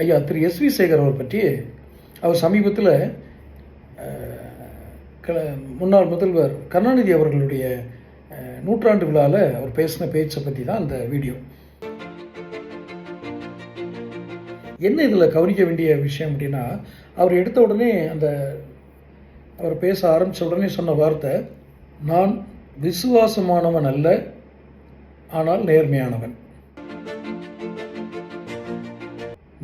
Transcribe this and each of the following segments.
ஐயா திரு S V Sekar அவர் பற்றி அவர் சமீபத்தில் முன்னாள் முதல்வர் கருணாநிதி அவர்களுடைய நூற்றாண்டு விழாவில் அவர் பேசின பேச்சை பற்றி தான் அந்த வீடியோ. என்ன இதில் கவனிக்க வேண்டிய விஷயம் அப்படின்னா அவர் எடுத்த உடனே அந்த அவர் பேச ஆரம்பித்த உடனே சொன்ன வார்த்தை நான் விசுவாசமானவன் அல்ல ஆனால் நேர்மையானவன்.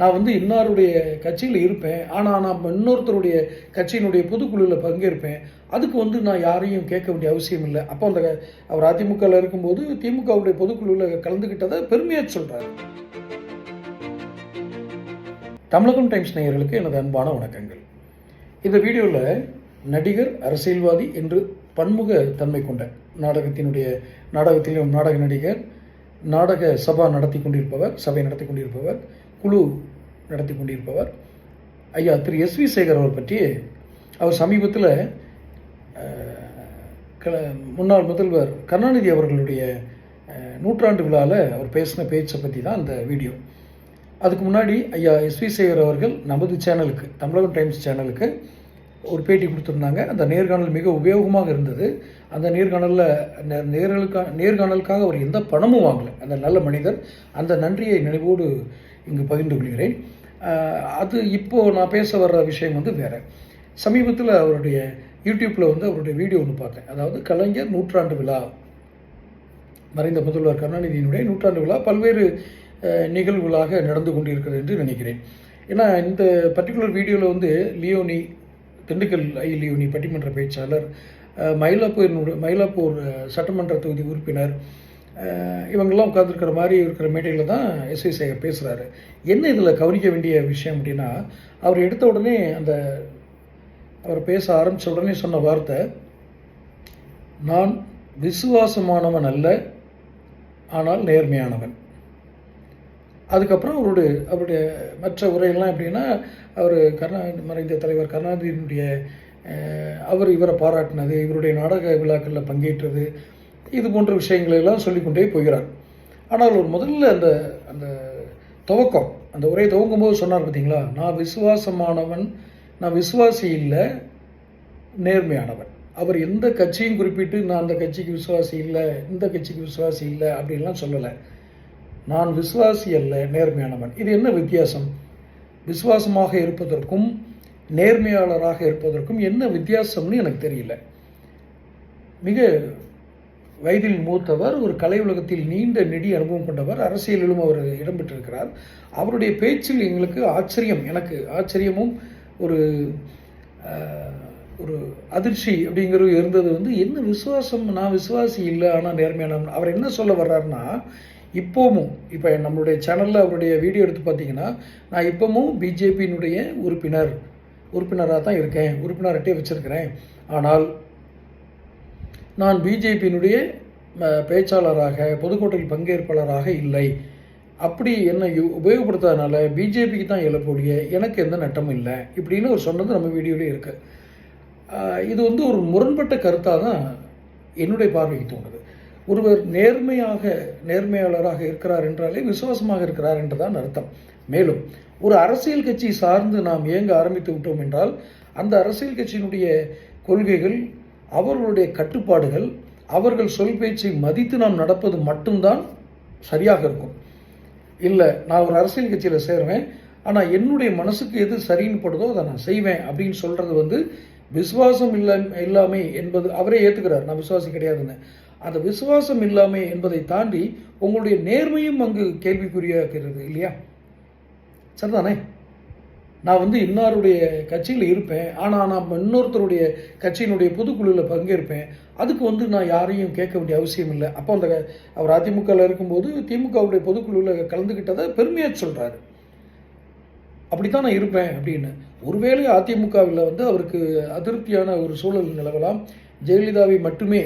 நான் வந்து இன்னாருடைய கட்சியில் இருப்பேன். ஆனால் நான் இன்னொருத்தருடைய கட்சியினுடைய பொதுக்குழுவில் பங்கேற்பேன். அதுக்கு வந்து நான் யாரையும் கேட்க வேண்டிய அவசியம் இல்லை. அப்போ அந்த அவர் அதிமுகவில் இருக்கும்போது திமுகவுடைய பொதுக்குழுவில் கலந்துக்கிட்டதை பெருமையாக சொல்கிறார் தமிழகம் டைம்ஸ் நேயர்களுக்கு எனது அன்பான வணக்கங்கள். இந்த வீடியோவில் நடிகர் அரசியல்வாதி என்று பன்முக தன்மை கொண்ட நாடகத்தினுடைய நாடகத்திலும் நாடக நடிகர் நாடக சபா நடத்தி கொண்டிருப்பவர் சபை நடத்தி கொண்டிருப்பவர் குழு நடத்தி கொண்டிருப்பவர் ஐயா திரு எஸ் வி சேகர் அவர் பற்றி. அவர் சமீபத்தில் முன்னாள் முதல்வர் கருணாநிதி அவர்களுடைய நூற்றாண்டு விழாவில் அவர் பேசின பேச்சை பற்றி தான் அந்த வீடியோ. அதுக்கு முன்னாடி ஐயா எஸ் வி சேகர் அவர்கள் நமது சேனலுக்கு தமிழகம் டைம்ஸ் சேனலுக்கு ஒரு பேட்டி கொடுத்துருந்தாங்க. அந்த நேர்காணல் மிக உபயோகமாக இருந்தது. அந்த நேர்காணலில் நேர்களுக்காக நேர்காணலுக்காக அவர் எந்த பணமும் வாங்கலை. அந்த நல்ல மனிதர் அந்த நன்றியை நினைவோடு இங்கு பகிர்ந்து கொள்கிறேன். அது இப்போது நான் பேச வர்ற விஷயம் வந்து வேறு. சமீபத்தில் அவருடைய யூடியூப்பில் வந்து அவருடைய வீடியோ ஒன்று பார்த்தேன். அதாவது கலைஞர் நூற்றாண்டு விழா. மறைந்த முதல்வர் கருணாநிதியினுடைய நூற்றாண்டு விழா பல்வேறு நிகழ்வுகளாக நடந்து கொண்டிருக்கிறது என்று நினைக்கிறேன். ஏன்னா இந்த பர்டிகுலர் வீடியோவில் வந்து லியோனி திண்டுக்கல் ஐ லியோனி பட்டிமன்ற பேச்சாளர் அஹ், மயிலாப்பூர் மயிலாப்பூர் சட்டமன்ற தொகுதி உறுப்பினர் இவங்கெல்லாம் உட்காந்துருக்கிற மாதிரி இருக்கிற மேடையில் தான் எஸ்வி சேகர் பேசுகிறாரு என்ன இதில் கவனிக்க வேண்டிய விஷயம் அப்படின்னா அவர் எடுத்த உடனே அந்த அவர் பேச ஆரம்பித்த உடனே சொன்ன வார்த்தை நான் விசுவாசமானவன் அல்ல ஆனால் நேர்மையானவன். அதுக்கப்புறம் அவருடைய அவருடைய மற்ற உரையெல்லாம் எப்படின்னா அவர் கருணா மறைந்த தலைவர் கருணாநிதியினுடைய அவர் இவரை பாராட்டினது இவருடைய நாடக விழாக்களில் பங்கேற்றது இது போன்ற விஷயங்களை எல்லாம் சொல்லிக்கொண்டே போகிறார். ஆனால் ஒரு முதல்ல அந்த அந்த துவக்கம் அந்த உரையை துவங்கும் போது சொன்னார் பார்த்தீங்களா நான் விசுவாசமானவன் நான் விசுவாசி இல்லை நேர்மையானவன். அவர் எந்த கட்சியும் குறிப்பிட்டு நான் அந்த கட்சிக்கு விசுவாசி இல்லை இந்த கட்சிக்கு விசுவாசி இல்லை அப்படின்லாம் சொல்லலை. நான் விசுவாசி அல்ல நேர்மையானவன். இது என்ன வித்தியாசம்? விசுவாசமாக இருப்பதற்கும் நேர்மையாளராக இருப்பதற்கும் என்ன வித்தியாசம்னு எனக்கு தெரியல. மிக வயதில் மூத்தவர் ஒரு கலை உலகத்தில் நீண்ட நெடி அனுபவம் கொண்டவர் அரசியலிலும் அவர் இடம்பெற்றிருக்கிறார். அவருடைய பேச்சில் எங்களுக்கு ஆச்சரியம் எனக்கு ஆச்சரியமும் ஒரு ஒரு அதிர்ச்சி அப்படிங்கிறது இருந்தது வந்து என்ன விசுவாசம்? நான் விசுவாசி இல்லை ஆனால் நேர்மையான அவர் என்ன சொல்ல வர்றாருன்னா இப்போவும் இப்போ நம்மளுடைய சேனலில் அவருடைய வீடியோ எடுத்து பார்த்தீங்கன்னா நான் இப்போவும் பிஜேபியினுடைய உறுப்பினர் உறுப்பினராக தான் இருக்கேன் உறுப்பினர் அட்டையை வச்சுருக்கிறேன். ஆனால் நான் பிஜேபியினுடைய பேச்சாளராக பொதுக்கூட்டத்தில் பங்கேற்பாளராக இல்லை. அப்படி என்னை உபயோகப்படுத்தாதனால பிஜேபிக்கு தான் இழப்பொழிய எனக்கு எந்த நட்டமும் இல்லை. இப்படின்னு ஒரு சொன்னது நம்ம வீடியோலேயே இருக்குது இது வந்து ஒரு முரண்பட்ட கருத்தாக தான் என்னுடைய பார்வைக்கு தோணுது. ஒருவர் நேர்மையாக நேர்மையாளராக இருக்கிறார் என்றாலே விசுவாசமாக இருக்கிறார் என்றுதான் அர்த்தம். மேலும் ஒரு அரசியல் கட்சி சார்ந்து நாம் இயங்க ஆரம்பித்து விட்டோம் என்றால் அந்த அரசியல் கட்சியினுடைய கொள்கைகள் அவர்களுடைய கட்டுப்பாடுகள் அவர்கள் சொல் பேச்சை மதித்து நாம் நடப்பது மட்டும்தான் சரியாக இருக்கும். இல்லை நான் ஒரு அரசியல் கட்சியில் சேருவேன் ஆனால் என்னுடைய மனசுக்கு எது சரின்னு படுதோ அதை நான் செய்வேன் அப்படின்னு சொல்கிறது வந்து விசுவாசம் இல்லை இல்லாமை என்பது அவரே ஏற்றுக்கிறார் நான் விசுவாசி கிடையாதுன்னு அந்த விசுவாசம் இல்லாமை என்பதை தாண்டி உங்களுடைய நேர்மையும் அங்கு கேள்விக்குறியாகிறது இல்லையா? சரிதானே? நான் வந்து இன்னாருடைய கட்சியில் இருப்பேன். ஆனால் நான் இன்னொருத்தருடைய கட்சியினுடைய பொதுக்குழுவில் பங்கேற்பேன். அதுக்கு வந்து நான் யாரையும் கேட்க வேண்டிய அவசியம் இல்லை. அப்போ அந்த அவர் அதிமுகவில் இருக்கும்போது திமுகவுடைய பொதுக்குழுவில் கலந்துக்கிட்டதை பெருமையாக சொல்கிறாரு அப்படித்தான் நான் இருப்பேன் அப்படின்னு. ஒருவேளை அதிமுகவில் வந்து அவருக்கு அதிருப்தியான ஒரு சூழல் நிலவலாம். ஜெயலலிதாவை மட்டுமே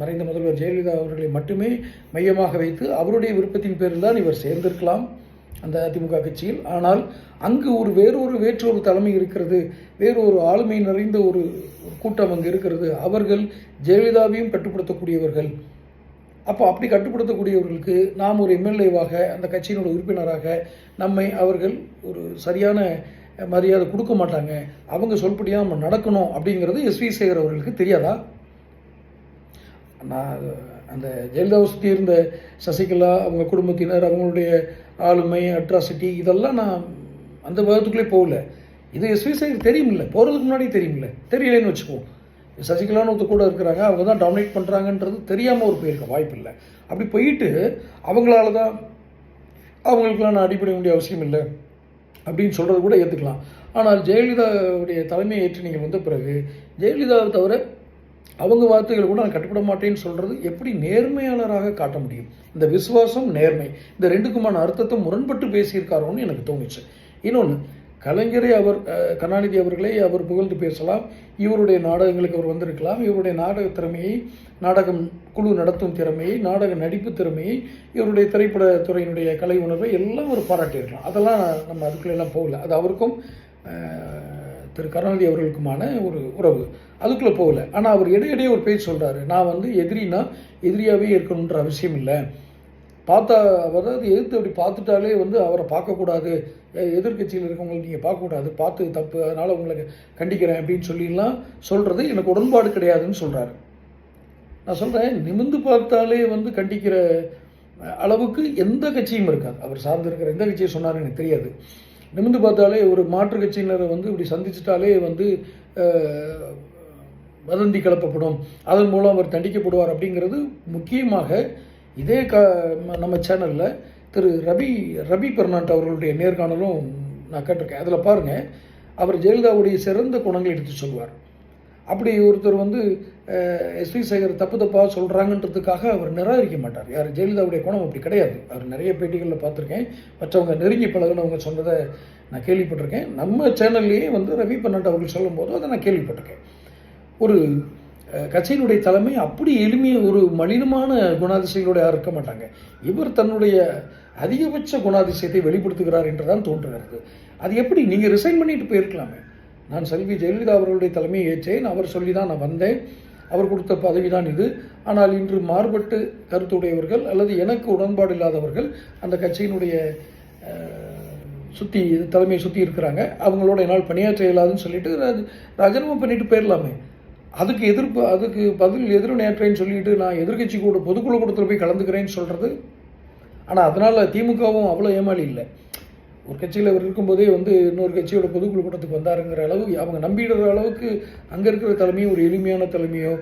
மறைந்த முதல்வர் ஜெயலலிதா அவர்களை மட்டுமே மையமாக வைத்து அவருடைய விருப்பத்தின் பேரில் தான் இவர் சேர்ந்திருக்கலாம். அந்த அதிமுக கட்சியில். ஆனால் அங்கு ஒரு வேறொரு வேற்றொரு தலைமை இருக்கிறது. வேறொரு ஆளுமை நிறைந்த ஒரு கூட்டம் அங்கு இருக்கிறது. அவர்கள் ஜெயலலிதாவையும் கட்டுப்படுத்தக்கூடியவர்கள். அப்போ அப்படி கட்டுப்படுத்தக்கூடியவர்களுக்கு நாம் ஒரு எம்எல்ஏவாக அந்த கட்சியினோட உறுப்பினராக நம்மை அவர்கள் ஒரு சரியான மரியாதை கொடுக்க மாட்டாங்க. அவங்க சொல்படியாக நம்ம நடக்கணும் அப்படிங்கிறது எஸ்வி சேகர் அவர்களுக்கு தெரியாதா? நான் அந்த ஜெயலலிதாவை சுற்றி இருந்த சசிகலா அவங்க குடும்பத்தினர் அவங்களுடைய ஆளுமை அட்ராசிட்டி இதெல்லாம் நான் அந்த விதத்துக்குள்ளே போகல. இது எஸ்வி சேகர் தெரியுமில்ல. போகிறதுக்கு முன்னாடி தெரியுமில்ல. தெரியலைன்னு வச்சுக்குவோம். சசிகலான்னு ஒருத்தர் கூட இருக்கிறாங்க. அவங்க தான் டாமினேட் பண்ணுறாங்கன்றது தெரியாமல் ஒரு போயிருக்க வாய்ப்பு இல்லை அப்படி போயிட்டு அவங்களால தான் அவங்களுக்கெல்லாம் நான் அடிப்படை வேண்டிய அவசியம் இல்லை அப்படின்னு சொல்கிறது கூட ஏற்றுக்கலாம் ஆனால் ஜெயலலிதாவுடைய தலைமையை ஏற்று நீங்கள் வந்த பிறகு ஜெயலலிதாவை தவிர அவங்க வார்த்தைகள் கூட நான் கட்டுப்பட மாட்டேன்னு சொல்கிறது எப்படி நேர்மையாளராக காட்ட முடியும்? இந்த விசுவாசம் நேர்மை. இந்த ரெண்டுக்குமான அர்த்தத்தை முரண்பட்டு பேசியிருக்காரோன்னு எனக்கு தோணுச்சு. இன்னொன்று கலைஞரை அவர் கருணாநிதி அவர்களை அவர் புகழ்ந்து பேசலாம். இவருடைய நாடகங்களுக்கு அவர் வந்திருக்கலாம். இவருடைய நாடக திறமையை நாடகம் குழு நடத்தும் திறமையை நாடக நடிப்பு திறமையை இவருடைய திரைப்பட துறையினுடைய கலை உணர்வை எல்லாம் அவர் பாராட்டியிருக்கலாம். அதெல்லாம் நம்ம அதுக்குள்ளெல்லாம் போகல. அது அவருக்கும் திரு கருணாநிதி அவர்களுக்குமான ஒரு உறவு. அதுக்குள்ளே போகல. ஆனால் அவர் இடையிடையே ஒரு பேச்சு சொல்கிறாரு நான் வந்து எதிரினா எதிரியாகவே இருக்கணுன்ற அவசியம் இல்லை. பார்த்தா அதாவது எதிர்த்து அப்படி பார்த்துட்டாலே வந்து அவரை பார்க்கக்கூடாது. எதிர்கட்சியில் எதிர்க்கட்சியில் இருக்கவங்களை நீங்கள் பார்க்கக்கூடாது. பார்த்து தப்பு அதனால் உங்களை கண்டிக்கிறேன் அப்படின்னு சொல்லிலாம் சொல்கிறது எனக்கு உடன்பாடு கிடையாதுன்னு சொல்கிறாரு நான் சொல்கிறேன் நிமிந்து பார்த்தாலே வந்து கண்டிக்கிற அளவுக்கு எந்த கட்சியும் இருக்காது. அவர் சார்ந்து இருக்கிற எந்த கட்சியை சொன்னார் எனக்கு தெரியாது. நிமிந்து பார்த்தாலே ஒரு மாற்று கட்சியினரை வந்து இப்படி சந்திச்சிட்டாலே வந்து வதந்தி கிளப்பப்படும். அதன் மூலம் அவர் தண்டிக்கப்படுவார் அப்படிங்கிறது முக்கியமாக இதே க நம்ம சேனலில் திரு ரவி ரவி பெர்னாண்ட் அவர்களுடைய நேர்காணலும் நான் கேட்டிருக்கேன். அதில் பாருங்கள் அவர் ஜெயலலிதாவுடைய சிறந்த குணங்கள் எடுத்து சொல்வார். அப்படி ஒருத்தர் வந்து எஸ்வி சேகர் தப்பு தப்பாக சொல்கிறாங்கன்றதுக்காக அவர் நிராகரிக்க மாட்டார். யார் ஜெயலலிதாவுடைய குணம் அப்படி கிடையாது. அவர் நிறைய பேட்டிகளில் பார்த்துருக்கேன். மற்றவங்க நெருங்கி பழகுனவங்க சொன்னதை நான் கேள்விப்பட்டிருக்கேன். நம்ம சேனல்லையே வந்து ரவி பன்னட் அவர்கள் சொல்லும்போது அதை நான் கேள்விப்பட்டிருக்கேன். ஒரு கட்சியினுடைய தலைமை அப்படி எளிமையை ஒரு மலினமான குணாதிசயங்களோட யாரும் இருக்க மாட்டாங்க. இவர் தன்னுடைய அதிகபட்ச குணாதிசயத்தை வெளிப்படுத்துகிறார் என்று தான் தோன்றுகிறது. அது எப்படி? நீங்கள் ரிசைன் பண்ணிட்டு போயிருக்கலாமே. நான் செல்வி ஜெயலலிதா அவர்களுடைய தலைமையை ஏற்றேன். அவர் சொல்லி தான் நான் வந்தேன். அவர் கொடுத்த பதவி தான் இது. ஆனால் இன்று மாறுபட்டு கருத்துடையவர்கள் அல்லது எனக்கு உடன்பாடு இல்லாதவர்கள் அந்த கட்சியினுடைய சுற்றி தலைமையை சுற்றி இருக்கிறாங்க. அவங்களோட என்னால் பணியாற்ற இயலாதுன்னு சொல்லிட்டு ராஜ- ராஜினாமா பண்ணிட்டு போயிடலாமே அதுக்கு எதிர்ப்பு அதுக்கு பதில் எதிர்நேற்றேன்னு சொல்லிட்டு நான் எதிர்க்கட்சி கூட பொதுக்குழு கூட்டத்தில் போய் கலந்துக்கிறேன்னு சொல்கிறது ஆனால் அதனால் திமுகவும் அவ்வளோ ஏமாளி இல்லை. ஒரு கட்சியில் அவர் இருக்கும்போதே வந்து இன்னொரு கட்சியோட பொதுக்குழு கூட்டத்துக்கு வந்தாருங்கிற அளவு அவங்க நம்பிடுற அளவுக்கு அங்கே இருக்கிற தலைமையும் ஒரு எளிமையான தலைமையோ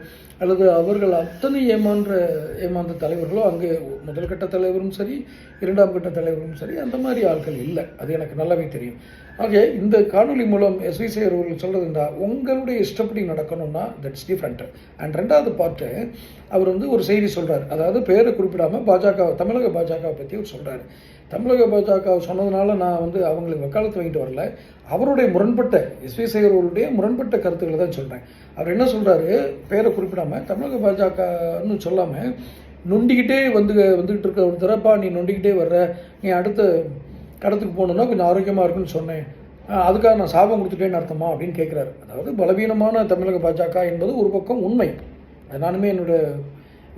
அல்லது அவர்கள் அத்தனை ஏமான்ற ஏமாந்த தலைவர்களோ அங்கே முதல் கட்ட தலைவரும் சரி இரண்டாம் கட்ட தலைவரும் சரி அந்த மாதிரி ஆட்கள் இல்லை. அது எனக்கு நல்லாவே தெரியும். ஆக இந்த காணொளி மூலம் எஸ்வி சேர் அவர்கள் சொல்கிறதுண்டா உங்களுடைய இஷ்டப்படி நடக்கணும்னா தட்ஸ் டிஃப்ரெண்ட் அண்ட் ரெண்டாவது பார்ட்டு அவர் வந்து ஒரு செய்தி சொல்கிறார் அதாவது பேரை குறிப்பிடாமல் பாஜக தமிழக பாஜகவை பற்றி அவர் சொல்கிறாரு தமிழக பாஜக சொன்னதுனால நான் வந்து அவங்களுக்கு வக்காலத்து வாங்கிட்டு வரல. அவருடைய முரண்பட்ட எஸ்வி சேகர் அவருடைய முரண்பட்ட கருத்துக்களை தான் சொல்கிறேன் அவர் என்ன சொல்கிறாரு பேரை குறிப்பிடாமல் தமிழக பாஜகன்னு சொல்லாமல் நொண்டிக்கிட்டே வந்து வந்துக்கிட்டு இருக்க ஒரு திறப்பா நீ நொண்டிக்கிட்டே வர்ற நீ அடுத்த கடத்துக்கு போகணுன்னா கொஞ்சம் ஆரோக்கியமாக இருக்குன்னு சொன்னேன். அதுக்காக நான் சாபம் கொடுத்துட்டேன்னு அர்த்தமா? அப்படின்னு கேட்குறாரு அதாவது பலவீனமான தமிழக பாஜக என்பது ஒரு பக்கம் உண்மை. அது நானுமே என்னோட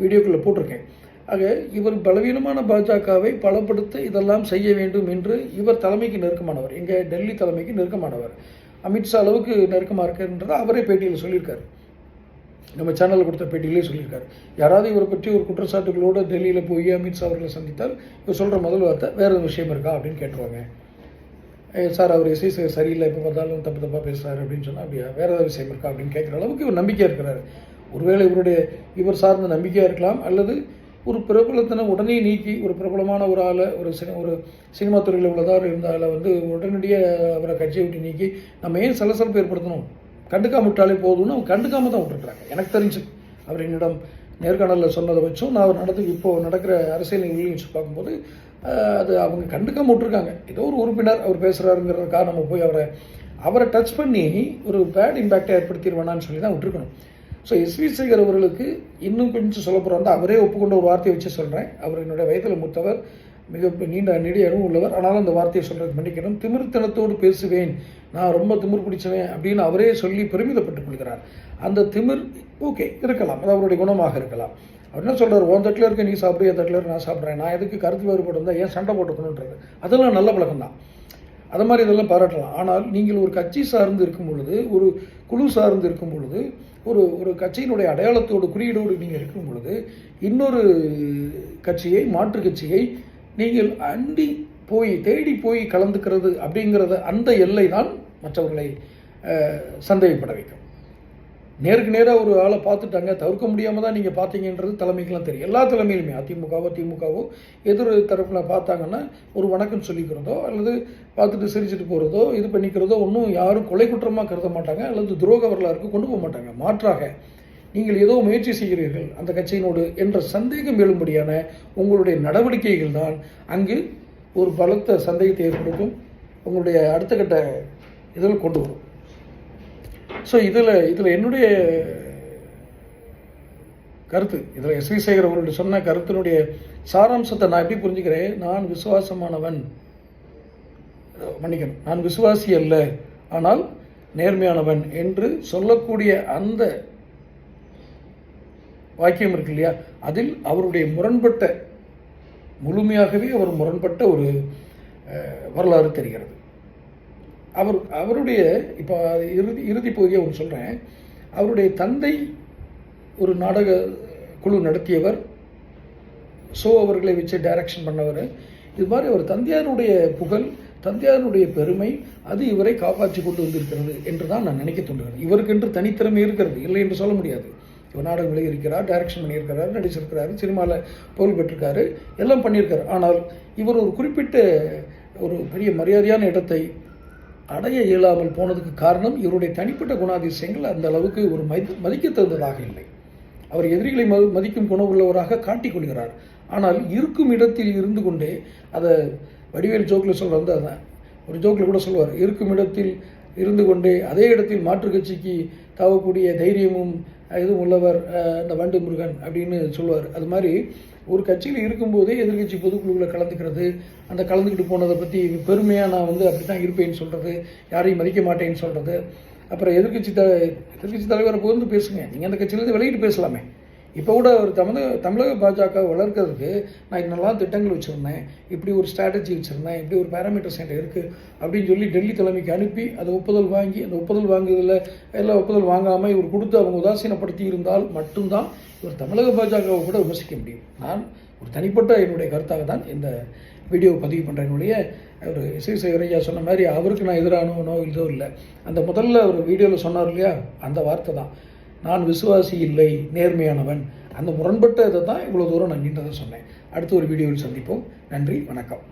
வீடியோக்குள்ளே போட்டிருக்கேன். ஆக இவர் பலவீனமான பாஜகவை பலப்படுத்த இதெல்லாம் செய்ய வேண்டும் என்று இவர் தலைமைக்கு நெருக்கமானவர். எங்கள் டெல்லி தலைமைக்கு நெருக்கமானவர். அமித்ஷா அளவுக்கு நெருக்கமாக இருக்குன்றதை அவரே பேட்டியில் சொல்லியிருக்காரு. நம்ம சேனலில் கொடுத்த பேட்டியிலே சொல்லியிருக்காரு. யாராவது இவரை பற்றி ஒரு குற்றச்சாட்டுகளோடு டெல்லியில் போய் அமித்ஷா அவர்களை சந்தித்தால் இவர் சொல்கிற முதல் வார்த்தை வேறு ஒரு விஷயம் இருக்கா? அப்படின்னு கேட்டுருவாங்க. சார் அவர் எஸ்ஐ சார் சரியில்லை. எப்போ பார்த்தாலும் தப்பு தப்பாக பேசுகிறாரு அப்படின்னு சொன்னால் அப்படியா? வேறு ஏதாவது விஷயம் இருக்கா? அப்படின்னு கேட்குற அளவுக்கு இவர் நம்பிக்கையாக இருக்கிறாரு. ஒருவேளை இவருடைய இவர் சார்ந்த நம்பிக்கையாக இருக்கலாம் அல்லது ஒரு பிரபலத்தினை உடனே நீக்கி ஒரு பிரபலமான ஒரு ஆளை ஒரு சினி ஒரு சினிமா துறையில் உள்ளதாக இருந்தால வந்து உடனடியாக அவரை கட்சியை விட்டு நீக்கி நம்ம ஏன் சலசலப்பு ஏற்படுத்தணும்? கண்டுக்காம விட்டாலே போதும்னு அவங்க கண்டுக்காம தான் விட்டுருக்குறாங்க. எனக்கு தெரிஞ்சு. அவர் என்னிடம் நேர்காணலில் சொன்னதை வச்சும் நான் அவர் நடந்து இப்போது நடக்கிற அரசியல் நிகழ்ச்சியை வச்சு பார்க்கும்போது அது அவங்க கண்டுக்காம விட்டுருக்காங்க. ஏதோ ஒரு உறுப்பினர் அவர் பேசுகிறாருங்கிறதுக்காக நம்ம போய் அவரை அவரை டச் பண்ணி ஒரு பேட் இம்பேக்டை ஏற்படுத்திடுவேணான்னு சொல்லி தான் விட்டுருக்கணும். ஸோ எஸ்வி சேகர் அவர்களுக்கு இன்னும் கொஞ்சம் சொல்ல போகிறாங்க அவரே ஒப்புக்கொண்ட ஒரு வார்த்தையை வச்சு சொல்கிறேன் அவர் என்னுடைய வயதில் மூத்தவர் மிக நீண்ட நெடிய அனுபவம் உள்ளவர். ஆனாலும் அந்த வார்த்தையை சொல்கிறது மன்னிக்கணும். திமிர்த்தனத்தோடு பேசுவேன். நான் ரொம்ப திமிர் பிடிச்சவேன் அப்படின்னு அவரே சொல்லி பெருமிதப்பட்டுக் கொள்கிறார். அந்த திமிர் ஓகே இருக்கலாம். அது அவருடைய குணமாக இருக்கலாம். அவர் என்ன சொல்கிறார் உன் தட்டில் இருக்க நீ சாப்பிடு. என் தட்டில் இருக்க நான் சாப்பிட்றேன். நான் எதுக்கு கருத்து வேறுபாடு இருந்தால் ஏன் சண்டை போட்டுக்கணுன்றது அதெல்லாம் நல்ல பழக்கம் தான். அது மாதிரி இதெல்லாம் பாராட்டலாம். ஆனால் நீங்கள் ஒரு கட்சி சார்ந்து இருக்கும் பொழுது ஒரு குழு சார்ந்து இருக்கும் பொழுது ஒரு ஒரு கட்சியினுடைய அடையாளத்தோடு குறியீடோடு நீங்கள் இருக்கும் பொழுது இன்னொரு கட்சியை மாற்று கட்சியை நீங்கள் அண்டி போய் தேடி போய் கலந்துக்கிறது அப்படிங்கிறத அந்த எல்லை தான் மற்றவர்களை சந்தேகப்பட வைக்கும். நேருக்கு நேராக ஒரு ஆளை பார்த்துட்டாங்க. தவிர்க்க முடியாமல் தான் நீங்கள் பார்த்தீங்கன்றது தலைமைக்கெல்லாம் தெரியும். எல்லா தலைமையிலுமே அதிமுகவோ திமுகவோ எதிர் தரப்பில் பார்த்தாங்கன்னா ஒரு வணக்கம் சொல்லிக்கிறதோ அல்லது பார்த்துட்டு சிரிச்சிட்டு போகிறதோ இது பண்ணிக்கிறதோ ஒன்றும் யாரும் கொலை குற்றமாக கருத மாட்டாங்க. அல்லது துரோக வரலாறுக்கு கொண்டு போக மாட்டாங்க. மாற்றாக நீங்கள் ஏதோ முயற்சி செய்கிறீர்கள் அந்த கட்சியினோடு என்ற சந்தேகம் எழும்படியான உங்களுடைய நடவடிக்கைகள் தான் அங்கு ஒரு பலத்த சந்தேகத்தை ஏற்படுத்தும். உங்களுடைய அடுத்த கட்ட இதில் கொண்டு வரும். ஸோ இதில் இதில் என்னுடைய கருத்து இதில் எஸ் வி சேகர் அவர்களுடைய சொன்ன கருத்தினுடைய சாராம்சத்தை நான் எப்படி புரிஞ்சுக்கிறேன்? நான் விசுவாசமானவன். மன்னிக்கணும். நான் விசுவாசி அல்ல ஆனால் நேர்மையானவன் என்று சொல்லக்கூடிய அந்த வாக்கியம் இருக்கு இல்லையா? அதில் அவருடைய முரண்பட்ட முழுமையாகவே அவர் முரண்பட்ட ஒரு வரலாறு தெரிகிறது. அவர் அவருடைய இப்போ இறுதி இறுதி பகுதியை ஒன்று சொல்கிறேன் அவருடைய தந்தை ஒரு நாடக குழு நடத்தியவர். ஸோ அவர்களை வச்சு டைரக்ஷன் பண்ணவர். இது மாதிரி அவர் தந்தையாருடைய புகழ் தந்தையாருடைய பெருமை அது இவரை காப்பாற்றி கொண்டு வந்திருக்கிறது என்று தான் நான் நினைக்க தோன்றுகிறேன். இவருக்கென்று தனித்திறமை இருக்கிறது. இல்லை என்று சொல்ல முடியாது. இவர் நாடகங்களில் இருக்கிறார் டைரக்ஷன் பண்ணியிருக்கிறார் நடிச்சிருக்கிறார் சினிமாவில் புகழ் பெற்றிருக்காரு எல்லாம் பண்ணியிருக்காரு. ஆனால் இவர் ஒரு குறிப்பிட்ட ஒரு பெரிய மரியாதையான இடத்தை அடைய இயலாமல் போனதுக்கு காரணம் இவருடைய தனிப்பட்ட குணாதிசயங்கள். அந்த அளவுக்கு ஒரு மதி மதிக்க தகுந்ததாக இல்லை. அவர் எதிரிகளை ம மதிக்கும் குணமுள்ளவராக காட்டிக் கொள்கிறார் ஆனால் இருக்கும் இடத்தில் இருந்து கொண்டே அதை வடிவேல் ஜோக்கில் சொல்கிற வந்து அதான் ஒரு ஜோக்கில் கூட சொல்லுவார் இருக்கும் இடத்தில் இருந்து கொண்டே அதே இடத்தில் மாற்றுக் கட்சிக்கு தாவக்கூடிய தைரியமும் இதுவும் உள்ளவர் இந்த வண்டு முருகன் அப்படின்னு சொல்லுவார் அது மாதிரி ஒரு கட்சியில் இருக்கும்போதே எதிர்க்கட்சி பொதுக்குழுவில் கலந்துக்கிறது அந்த கலந்துக்கிட்டு போனதை பற்றி பெருமையாக நான் வந்து அப்படி தான் இருப்பேன்னு சொல்கிறது யாரையும் மதிக்க மாட்டேன்னு சொல்கிறது அப்புறம் எதிர்க்கட்சி த எதிர்க்கட்சி தலைவரை புகழ்ந்து பேசுங்க. நீங்கள் அந்த கட்சியிலேருந்து விலகிட்டு பேசலாமே. இப்போ கூட ஒரு தமிழக தமிழக பாஜக வளர்க்கறதுக்கு நான் இன்னெல்லாம் திட்டங்கள் வச்சுருந்தேன் இப்படி ஒரு ஸ்ட்ராட்டஜி வச்சுருந்தேன் இப்படி ஒரு பேராமீட்டர்ஸ் என்கிட்ட இருக்குது அப்படின்னு சொல்லி டெல்லி தலைமைக்கு அனுப்பி அதை ஒப்புதல் வாங்கி அந்த ஒப்புதல் வாங்குறதில் எல்லாம் ஒப்புதல் வாங்காமல் இவர் கொடுத்து அவங்க உதாசீனப்படுத்தி இருந்தால் மட்டும்தான் இவர் தமிழக பாஜகவை கூட விமர்சிக்க முடியும். நான் ஒரு தனிப்பட்ட என்னுடைய கருத்தாக தான் இந்த வீடியோவை பதிவு பண்ணுறேன் என்னுடைய ஒரு இசை சேகரையா சொன்ன மாதிரி அவருக்கு நான் எதிரானவனோ இதோ இல்லை. அந்த முதல்ல ஒரு வீடியோவில் சொன்னார் இல்லையா? அந்த வார்த்தை தான். நான் விசுவாசி இல்லை நேர்மையானவன். அந்த முரண்பட்ட இதை தான் இவ்வளோ தூரம் நான் நின்றதை சொன்னேன். அடுத்த ஒரு வீடியோவில் சந்திப்போம். நன்றி வணக்கம்.